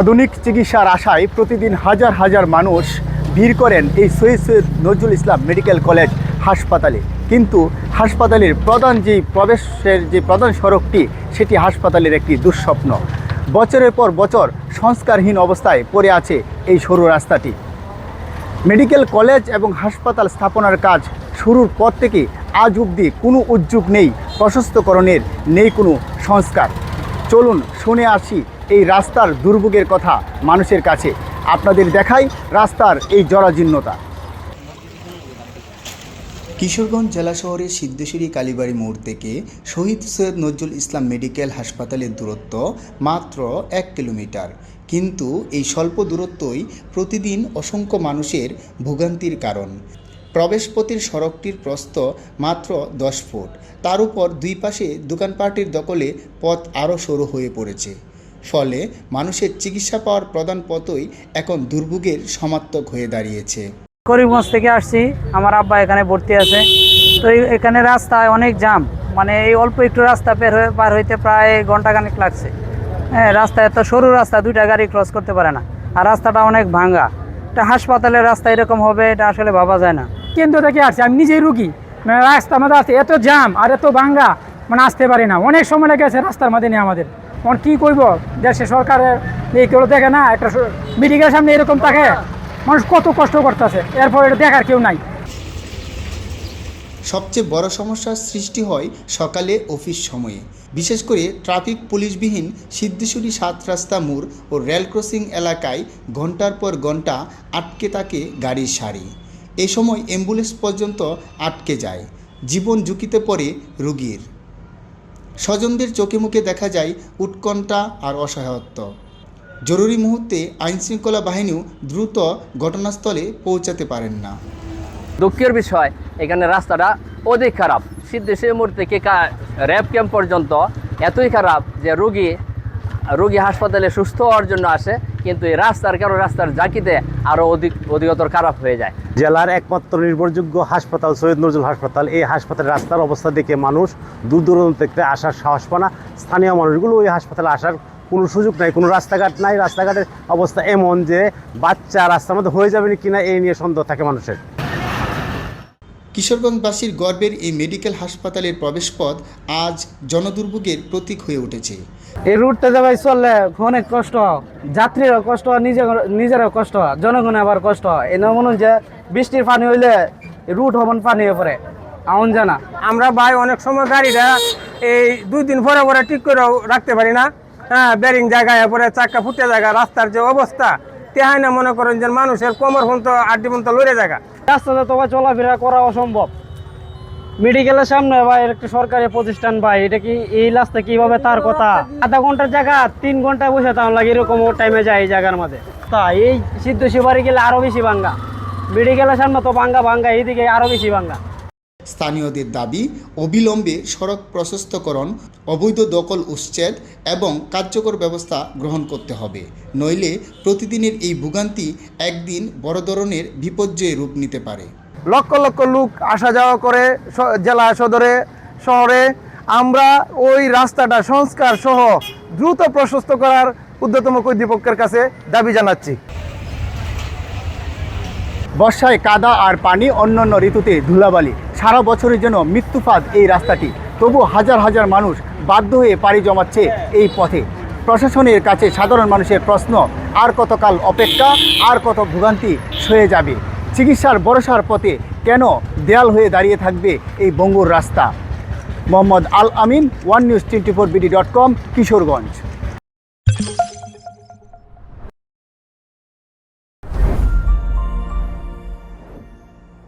আধুনিক চিকিৎসার আশায় প্রতিদিন হাজার হাজার মানুষ ভিড় করেন এই সৈয়দ সৈয়দ নজরুল ইসলাম মেডিকেল কলেজ হাসপাতালে। কিন্তু হাসপাতালের প্রধান যে প্রবেশের যে প্রধান সড়কটি, সেটি হাসপাতালের একটি দুঃস্বপ্ন। বছরের পর বছর সংস্কারহীন অবস্থায় পড়ে আছে এই সরু রাস্তাটি। মেডিকেল কলেজ এবং হাসপাতাল স্থাপনার কাজ শুরুর পর থেকে আজ অবধি কোনো উদ্যোগ নেই, প্রশস্তকরণের নেই কোনো সংস্কার। চলুন শুনে আসি এই রাস্তার দুর্ভোগের কথা মানুষের কাছে আপনাদের দেখাই রাস্তার এই জরাজীর্ণতা। কিশোরগঞ্জ জেলা শহরের সিদ্ধেশ্বরী কালীবাড়ি মোড় থেকে শহীদ সৈয়দ নজরুল ইসলাম মেডিকেল হাসপাতালের দূরত্ব মাত্র এক কিলোমিটার। কিন্তু এই স্বল্প দূরত্বই প্রতিদিন অসংখ্য মানুষের ভোগান্তির কারণ। প্রবেশপথের সড়কটির প্রস্থ মাত্র দশ ফুট। তার উপর দুই পাশে দোকানপাটির দখলে পথ আরও সরু হয়ে পড়েছে। ফলে মানুষের চিকিৎসা পাওয়ার প্রধান পথই এখন দুর্ভোগের সমার্থক হয়ে দাঁড়িয়েছে। করিমগঞ্জ থেকে আসছি আমার আব্বা এখানে ভর্তি আছে। তো এই- এখানে রাস্তায় অনেক জাম মানে এই অল্প একটু রাস্তা পের হয়ে পার হইতে প্রায় ঘন্টাখানেক লাগছে। হ্যাঁ রাস্তা এত সরু রাস্তা দুইটা গাড়ি ক্রস করতে পারে না। আর রাস্তাটা অনেক ভাঙ্গা। এটা হাসপাতালের রাস্তা এরকম হবে এটা আসলে ভাবা যায় না। কেন্দ্র থেকে আসছি? আমি নিজেই রুগী। মানে রাস্তার মধ্যে আছে এত জ্যাম আর এত ভাঙ্গা মানে আসতে পারি না। অনেক সময় লেগে আছে রাস্তার মধ্যে নিয়ে আমাদের। এখন কী করব দেশে সরকারের এই কেউ দেখে না, একটা মেডিকেল সামনে এরকম থাকে মানুষ কত কষ্ট করতেছে, এরপর এটা দেখার কেউ নাই। সবচেয়ে বড় সমস্যার সৃষ্টি হয় সকালে অফিস সময়ে। বিশেষ করে ট্রাফিক পুলিশবিহীন সিদ্ধেশ্বরী সাত রাস্তা মোড় ও রেল ক্রসিং এলাকায় ঘণ্টার পর ঘণ্টা আটকে থাকে গাড়ির সারি। এ সময় অ্যাম্বুলেন্স পর্যন্ত আটকে যায়। জীবন ঝুঁকিতে পড়ে রোগীর। স্বজনদের চোখে মুখে দেখা যায় উৎকণ্ঠা আর অসহায়ত্ব। জরুরি মুহূর্তে আইনশৃঙ্খলা বাহিনীও দ্রুত ঘটনাস্থলে পৌঁছাতে পারেন না। দুঃখের বিষয়, এখানে রাস্তাটা অধিক খারাপ। সিদ্ধেশ্বরী মোড় থেকে র্যাব ক্যাম্প পর্যন্ত এতই খারাপ যে রুগী রুগী হাসপাতালে সুস্থ হওয়ার জন্য আসে কিন্তু এই রাস্তার কারণে রাস্তার জাকিতে আরও অধিক অধিকতর খারাপ হয়ে যায়। জেলার একমাত্র নির্ভরযোগ্য হাসপাতাল সৈয়দ নজরুল হাসপাতাল। এই হাসপাতালের রাস্তার অবস্থা দেখে মানুষ দূর দূরান্ত থেকে আসার সাহস পায় না। স্থানীয় মানুষগুলো ওই হাসপাতালে আসার কোনো সুযোগ নাই, কোনো রাস্তাঘাট নাই। রাস্তাঘাটের অবস্থা এমন যে বাচ্চা রাস্তার মধ্যে হয়ে যাবে কিনা এই নিয়ে সন্দেহ থাকে মানুষের। কিশোরগঞ্জবাসীর গর্বের এই মেডিকেল হাসপাতালের প্রবেশপথ আজ জনদুর্ভোগের প্রতীক হয়ে উঠেছে। এই রুটটা যাবাই চললে অনেক কষ্ট যাত্রীরও কষ্ট হয় নিজে নিজেরও কষ্ট জনগণের আবার কষ্ট এই মনে যে বৃষ্টির পানি হইলে রুট হবন পানি হয়ে পড়ে। আমন জানা। আমরা ভাই অনেক সময় গাড়িটা এই দুই দিন পরে পরে ঠিক করে রাখতে পারি না। হ্যাঁ ব্যারিং জায়গায় পরে চাক্কা ফুটে জায়গা, রাস্তার যে অবস্থা তেহাই না মনে করেন যে মানুষের কোমর পর্যন্ত, আড্ডি পর্যন্ত লড়ে জায়গা। রাস্তাতে তো ভাই চলাফেরা করা অসম্ভব। মেডিকেলের সামনে ভাই একটা সরকারি প্রতিষ্ঠান ভাই, এটা কি এই রাস্তা কীভাবে তার কথা? আধা ঘণ্টার জায়গা, তিন ঘণ্টা বসে তাহলে লাগে এরকম টাইমে যায় এই জায়গার মাঝে তা এই সিদ্ধ শিবারি গেলে আরও বেশি ভাঙ্গা। মেডিকেলের সামনে তো ভাঙ্গা ভাঙ্গা, এইদিকে আরও বেশি ভাঙ্গা। স্থানীয়দের দাবি অবিলম্বে সড়ক প্রশস্তকরণ অবৈধ দখল উচ্ছেদ এবং কার্যকর ব্যবস্থা গ্রহণ করতে হবে। নইলে প্রতিদিনের এই ভোগান্তি একদিন বড় ধরনের বিপর্যয়ে রূপ নিতে পারে। লক্ষ লক্ষ লোক আসা যাওয়া করে জেলা সদরে শহরে। আমরা ওই রাস্তাটা সংস্কার সহ দ্রুত প্রশস্ত করার ঊর্ধ্বতম কর্তৃপক্ষের কাছে দাবি জানাচ্ছি। বর্ষায় কাদা আর পানি অন্যান্য ঋতুতে ধুলাবালি। সারা বছরের জন্য মৃত্যুপাত এই রাস্তাটি। তবু হাজার হাজার মানুষ বাধ্য হয়ে পাড়ি জমাচ্ছে এই পথে। প্রশাসনের কাছে সাধারণ মানুষের প্রশ্ন, আর কতকাল অপেক্ষা, আর কত ভোগান্তি সয়ে যাবে? চিকিৎসার ভরসার পথে কেন দেয়াল হয়ে দাঁড়িয়ে থাকবে এই বঙ্গুর রাস্তা? Mohammad Al Amin, one news twenty four BD dot com, Kishoreganj.